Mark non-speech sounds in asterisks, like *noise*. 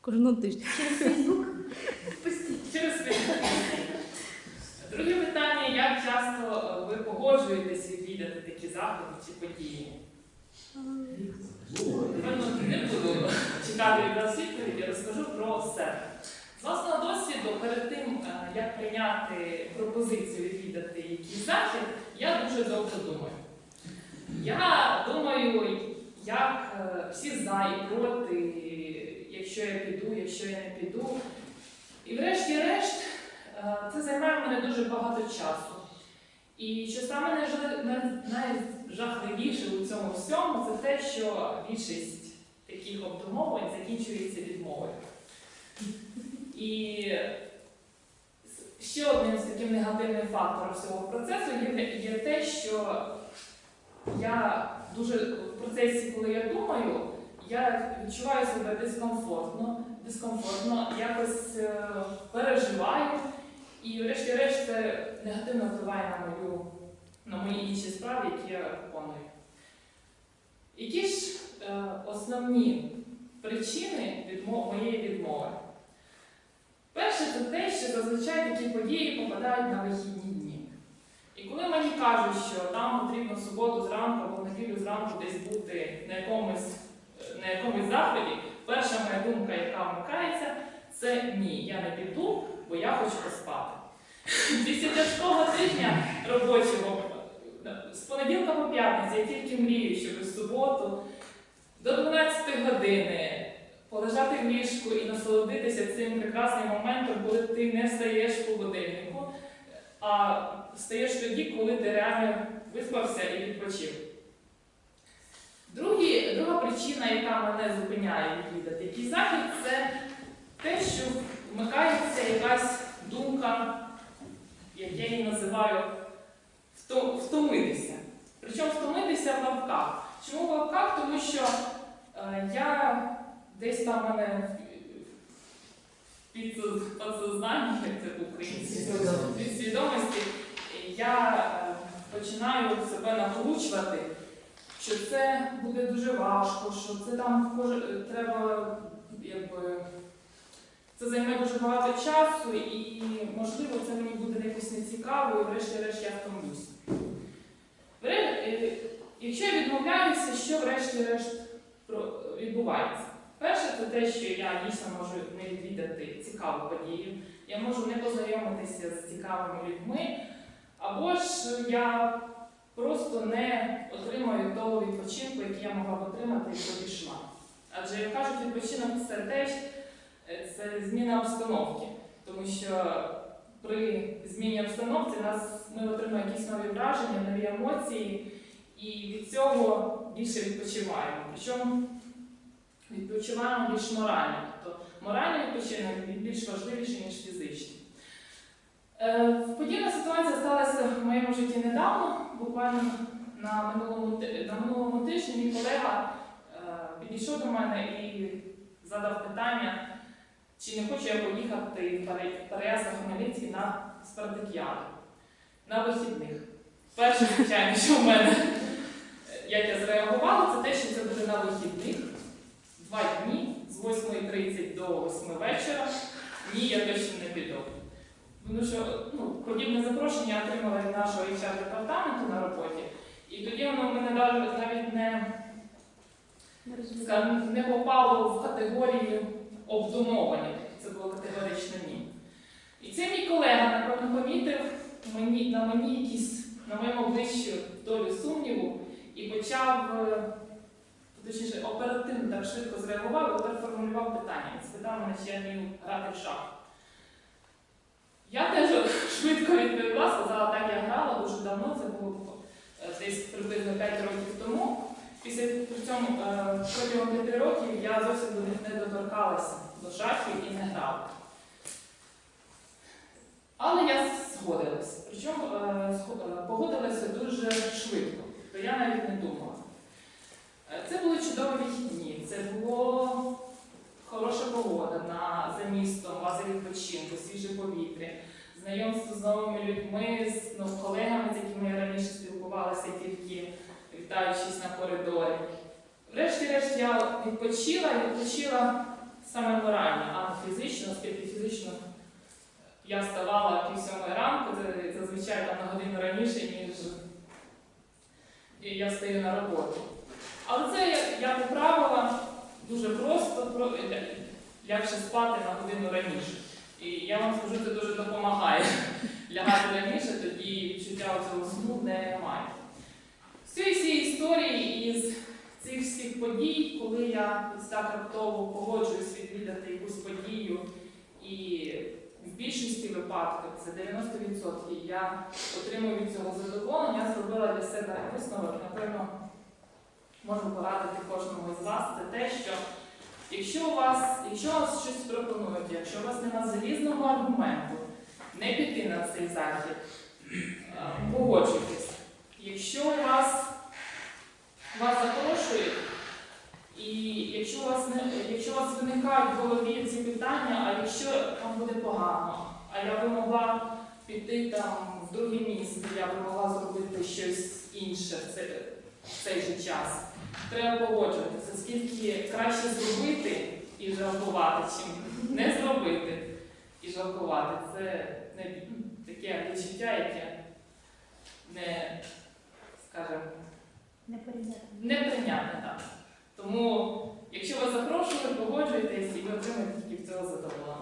Кожного тижня. Через Фейсбук? Через Facebook. Друге питання: як часто е, ви погоджуєтесь відвідати такі заходи чи події? Напевно, не буду чекати від вас відповіді, розкажу про себе. З власного досвіду, перед тим, е, як прийняти пропозицію відвідати якийсь захід, я дуже довго думаю. Я всі за і проти, якщо я піду, якщо я не піду. І врешті-решт, е, це займає мене дуже багато часу. І що саме найжахливіше у цьому всьому, це те, що більшість таких обдумовань закінчується відмовою. І ще одним з таким негативним фактором всього процесу є те, що я дуже в процесі, коли я думаю, я відчуваю себе дискомфортно, дискомфортно, якось е, переживаю, і врешті-решт негативно впливає на мою на мої інші справи, які я виконую. Які ж е, основні причини відмо- моєї відмови? Перше, це те, що зазвичай такі події попадають на вихідні коли мені кажуть, що там потрібно в суботу зранку або в неділю зранку десь бути на якомусь, е, на якомусь заході, перша моя думка, яка вмикається, це ні, я не піду, бо я хочу поспати. *laughs* Після тяжкого тижня робочого, з понеділка по п'ятницю, я тільки мрію, щоб в суботу до 12 години полежати в ліжку і насолодитися цим прекрасним моментом, коли ти не стаєш по будильнику, а стаєш тоді, коли ти реально виспався і відпочив. Другі, друга причина, яка мене зупиняє відвідати якийсь захід, це те, що вмикається якась думка, як я її називаю, втомитися. Причому втомитися в лапках. Чому в лапках? Тому що е, я десь там мене під підсознанні, як це по-українськи, від свідомості, я е, починаю себе накручувати, що це буде дуже важко, що це там треба, якби, це займе дуже багато часу і, можливо, це мені буде якось нецікаво, і врешті-решт я втомлюся. Е, Якщо я відмовляюся, що врешті-решт відбувається? Перше, це те, що я дійсно можу не відвідати цікаву подію, я можу не познайомитися з цікавими людьми, або ж я просто не отримаю того відпочинку, який я могла б отримати, якщо пішла. Адже як кажуть, відпочинок це теж е, це зміна обстановки, тому що при зміні обстановки нас ми отримуємо якісь нові враження, нові емоції, і від цього більше відпочиваємо. Причому відпочиваємо більш морально. Тобто моральний відпочинок він більш важливіший, ніж фізичний. Е, Подібна ситуація сталася в моєму житті недавно. Буквально на минулому, на минулому тижні мій колега е, підійшов до мене і задав питання, чи не хочу я поїхати в Пере- Переяслав Хмельницький на спартакіаду на вихідних. Перше, звичайно, що в мене, як я зреагувала, це те, що це буде на вихідних два дні з 8.30 до 8 вечора. Ні, я точно не піду. Тому що ну, подібне запрошення я отримала від нашого HR департаменту на роботі, і тоді воно в мене навіть не, Не скажімо, не попало в категорію обдумованих. Це було категорично ні. І цей мій колега, напевно, помітив мені, на мені якісь, на моєму обличчі долю сумніву і почав, е, точніше, оперативно так швидко зреагував і переформулював питання. Спитав мене, чи я вмію грати в шахи. Я теж швидко відповіла, сказала, так я грала дуже давно, це було е, десь приблизно 5 років тому. Після при цьому е, протягом 5 років я зовсім до них не доторкалася до шахів і не грала. Але я згодилася. Причому е, погодилася дуже швидко, то я навіть не думала. Е, Це були чудові вихідні, це було хороша погода на, за містом, база відпочинку, свіже повітря, знайомство з новими людьми, з ну, колегами, з якими я раніше спілкувалася тільки вітаючись на коридорі. Врешті-решт я відпочила і відпочила саме морально. а фізично, оскільки фізично я вставала пів сьомої ранку, зазвичай там на годину раніше, ніж я встаю на роботу. Але це я, поправила дуже просто, про, ля- спати на годину раніше. І я вам скажу, це дуже допомагає. *laughs* Лягати раніше, тоді відчуття цього сну немає. Історії із цих всіх подій, коли я так раптово погоджуюсь відвідати якусь подію, і в більшості випадків, це 90%, я отримую від цього задоволення, я зробила для себе висновок, напевно, можу порадити кожному з вас, це те, що якщо у вас, якщо вас щось пропонують, якщо у вас немає залізного аргументу, не піти на цей захід, погоджуйтесь. Якщо у вас, вас запрошують, і якщо у вас не якщо у вас виникають в голові ці питання, а якщо вам буде погано, а я би могла піти там в друге місце, я би могла зробити щось інше в цей, в цей же час. Треба погоджуватися, скільки краще зробити і жалкувати, чим не зробити і жалкувати. Це не таке відчуття, яке не, скажімо, Не прийняти, так. Тому, якщо вас запрошуєте, погоджуйтесь і ви отримаєте тільки в цього задоволення.